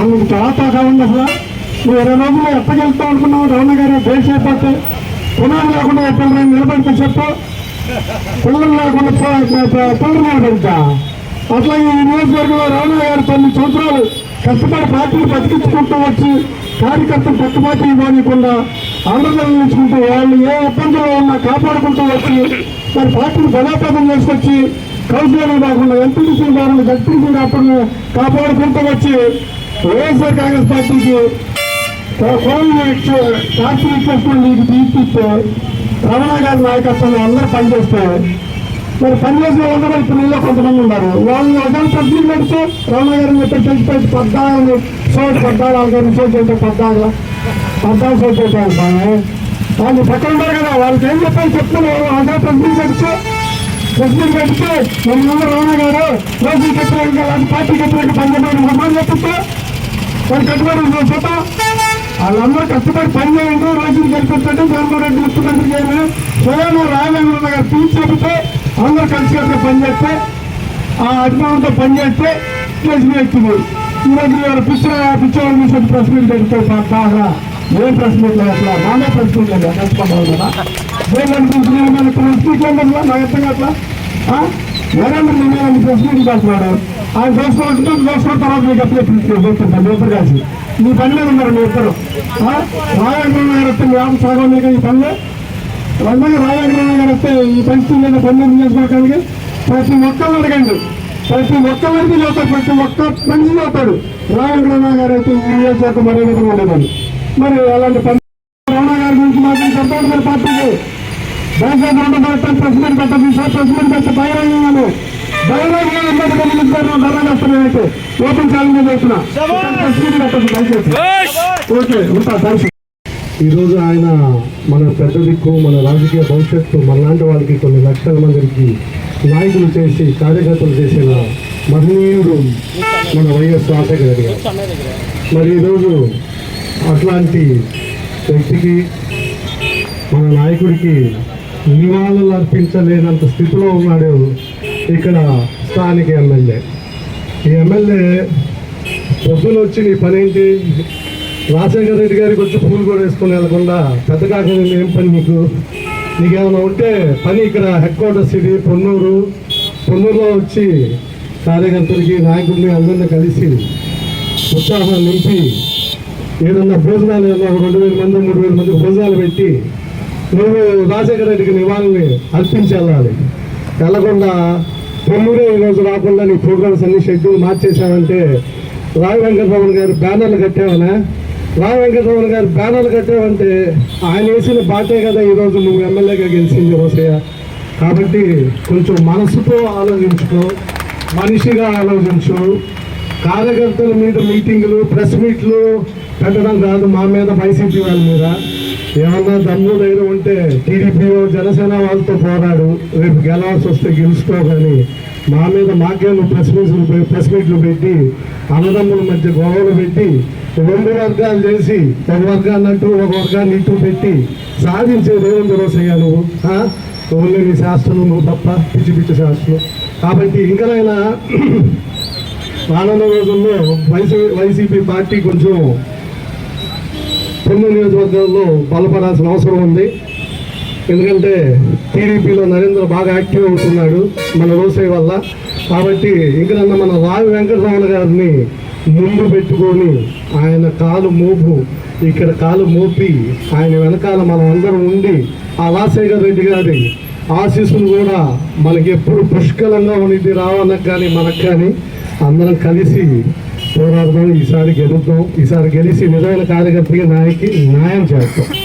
మనం చాలా తాగా ఉంది అసలు నువ్వు ఇరవై రోజులు ఎప్పగెళ్తావు అనుకున్నావు? రమణ గారు దేశ అయిపోతే పునాది లేకుండా పిల్లలు నిలబడితే చెప్పు. పిల్లలు లేకుండా పిల్లలు నిలబెడతా. అట్లా ఈ నియోజకవర్గంలో రమణ గారు తొమ్మిది సంవత్సరాలు కష్టపడి పార్టీని బతికించుకుంటూ వచ్చి కార్యకర్తలు పట్టుబాటు ఇవ్వకుండా ఆంధ్రప్రదేశ్ వాళ్ళు ఏ ఇబ్బందులు ఉన్నా కాపాడుకుంటూ వచ్చి మరి పార్టీని బలోపేతం చేసుకొచ్చి కౌన్సిలర్ కాకుండా ఎంపీటీసీ కాకుండా జడ్పీసీ కాకుండా కాపాడుకుంటూ వచ్చి వైఎస్ఆర్ కాంగ్రెస్ పార్టీకి పార్టీ ఇచ్చేసిన నీకు తీసుకొస్తే రమణ గారి నాయకత్వంలో అందరూ పనిచేస్తే మరి పనిచేసిన వాళ్ళు ఇప్పుడు నీళ్ళు కొంతమంది ఉన్నారు. వాళ్ళు ఒకసారి సబ్సిడీ పెడితే రమణ గారిని చెప్పి పెట్టి పద్దాలని సోట్ పద్దాలు వాళ్ళకి సోట్ చేస్తే పద్దాలు పద్దాలు సోట్ చేశారు స్వామి వాళ్ళు పక్కన ఉంటారు కదా వాళ్ళకి ఏం చెప్పాలి చెప్తున్నారు ఒకసారి సబ్సిడీ పెడితే ప్రెసిడెంట్ పెడితే మన రమణ గారు రోజు చెప్పినట్టు పార్టీ చెప్పినట్టు పనిచేయడం రమ్మని చెప్పితే వాళ్ళు కట్టుబడి చూద్దాం వాళ్ళందరూ కష్టపడి పని చేయండి రోజులు గెలిపించండి జగన్మోహన్ రెడ్డి ముఖ్యమంత్రి చేయండి స్వయం రాఘవేంద్ర గారు పిలిచి చెబితే అందరూ కలిసి కలిసి పని ఆ అభిమానంతో పనిచేస్తే చేస్తే కేసు ఎక్కింది ఈ రోజు గారు పిచ్చర పిచ్చోళ్ళు తీసి ప్రెస్ మీట్ పెడితే బాగా ఏం ప్రెస్ మీట్ లేదు నానే ప్రెస్ మీట్ లేదు కష్టపడ్డాను కదా. ఏం అనిపించింది ప్రెస్ మీట్ లేదు నాకు అర్థం అట్లా నరేంద్ర మోడీ ప్రెస్ మీట్ పెడుతున్నాడు ఆయన దోసుకోవాలంటే దోసుకోవడం తర్వాత మీకు అప్లై చూస్తుంటాను మీ ఇద్దరు కలిసి. మీ పనిలో ఉన్నారు మీ ఇద్దరు. రాజాగ్రహం గారు వస్తే మీ ఆఫీస్ సాగం ఈ పనిలో. వందగా రాజాగ్రహం గారు వస్తే ఈ పరిస్థితి మీద పని చేసుకోవడానికి ప్రతి ఒక్కళ్ళు అడగండి. ప్రతి ఒక్కరికి చదువుతాడు ప్రతి ఒక్క మనిషి చదువుతాడు రాజాగ్రహం గారు అయితే ఈ నియోజకవర్గం మరే విధంగా ఉండేదని మరి అలాంటి పని రమణ గారి గురించి మాత్రం చెప్పాలి పార్టీకి దయచేసి ప్రెసిడెంట్ పెట్టదు సార్. ప్రెసిడెంట్ పెట్ట బహిరంగంగాను. బహిరంగంగా అందరూ గమనించారు ఓపెన్ ఛాలెంజ్ దయచేసి ఓకే ఉంటా థ్యాంక్స్ ఈరోజు ఆయన మన పెద్ద దిక్కు మన రాజకీయ భవిష్యత్తు మనలాంటి వాళ్ళకి కొన్ని లక్షల మందికి నాయకులు చేసి కార్యకర్తలు చేసిన మహనీయుడు మన వైఎస్ రాజశేఖర రెడ్డి గారు. మరి ఈరోజు అట్లాంటి వ్యక్తికి మన నాయకుడికి నివాళులు అర్పించలేనంత స్థితిలో ఉన్నాడు ఇక్కడ స్థానిక ఎమ్మెల్యే. ఈ ఎమ్మెల్యే పొద్దున వచ్చి నీ పని ఏంటి రాజశేఖర రెడ్డి గారికి వచ్చి పూలు కూడా వేసుకొని వెళ్ళకుండా పెద్ద కాకుండా ఏం పని నీకు? నీకేమైనా ఉంటే పని ఇక్కడ హెడ్ క్వార్టర్స్ ఇది పొన్నూరు. పొన్నూరులో వచ్చి కార్యకర్తలకి నాయకుడిని అందరినీ కలిసి ఉత్సాహం నింపి ఏదన్నా భోజనాలు ఏదన్నా రెండు వేల మంది మూడు వేల మంది భోజనాలు పెట్టి నువ్వు రాజశేఖర రెడ్డికి నివాళిని అర్పించి వెళ్ళాలి. వెళ్ళకుండా పొన్నూరే ఈరోజు రాకుండా నీ ప్రోగ్రామ్స్ అన్ని షెడ్యూల్ మార్చేసామంటే రావి వెంకటరమణ గారు బ్యానర్లు కట్టావనా? రావి వెంకటరమణ గారు బ్యానర్లు కట్టావంటే ఆయన వేసిన బాటే కదా ఈరోజు నువ్వు ఎమ్మెల్యేగా గెలిచింది రోసయ్య. కాబట్టి కొంచెం మనసుతో ఆలోచించుకో మనిషిగా ఆలోచించు. కార్యకర్తల మీద మీటింగులు ప్రెస్ మీట్లు పెట్టడం కాదు మా మీద వైసీపీ వాళ్ళ మీద. ఏమన్నా దమ్ము ధైర్యం ఉంటే టీడీపీ జనసేన వాళ్ళతో పోరాడు రేపు గెలవాల్సి వస్తే గెలుచుకో కానీ మా మీద మాకే నువ్వు ప్రెస్ మీట్లు ప్రెస్ మీట్లు పెట్టి అన్నదమ్ముల మధ్య గొడవలు పెట్టి రెండు వర్గాలు చేసి ఒక వర్గాన్ని అంటూ ఒక వర్గాన్ని ఇటు పెట్టి సాధించేది ఏముంది రోసయ్య నువ్వు ఓన్లీ నీ శాస్త్రం నువ్వు తప్ప పిచ్చి పిచ్చి శాస్త్రం కాబట్టి ఇంకనైనా రానున్న రోజుల్లో వైసీ వైసీపీ పార్టీ కొంచెం కొన్ని నియోజకవర్గంలో బలపడాల్సిన అవసరం ఉంది. ఎందుకంటే టీడీపీలో నరేంద్ర బాగా యాక్టివ్ అవుతున్నాడు మన రోసయ్య వల్ల. కాబట్టి ఇంకనన్నా మన రావి వెంకటరమణ గారిని ముందు పెట్టుకొని ఆయన కాలు మోపు ఇక్కడ కాలు మోపి ఆయన వెనకాల మనం అందరం ఉండి ఆ రాజశేఖర రెడ్డి గారి ఆశీస్సులు కూడా మనకి ఎప్పుడు పుష్కలంగా ఉండి రావనకు కానీ మనకు కానీ అందరం కలిసి పోరాడదాం ఈసారి గెలుద్దాం. ఈసారి గెలిచి నిజమైన కార్యకర్తకి నాయకి న్యాయం చేస్తాం.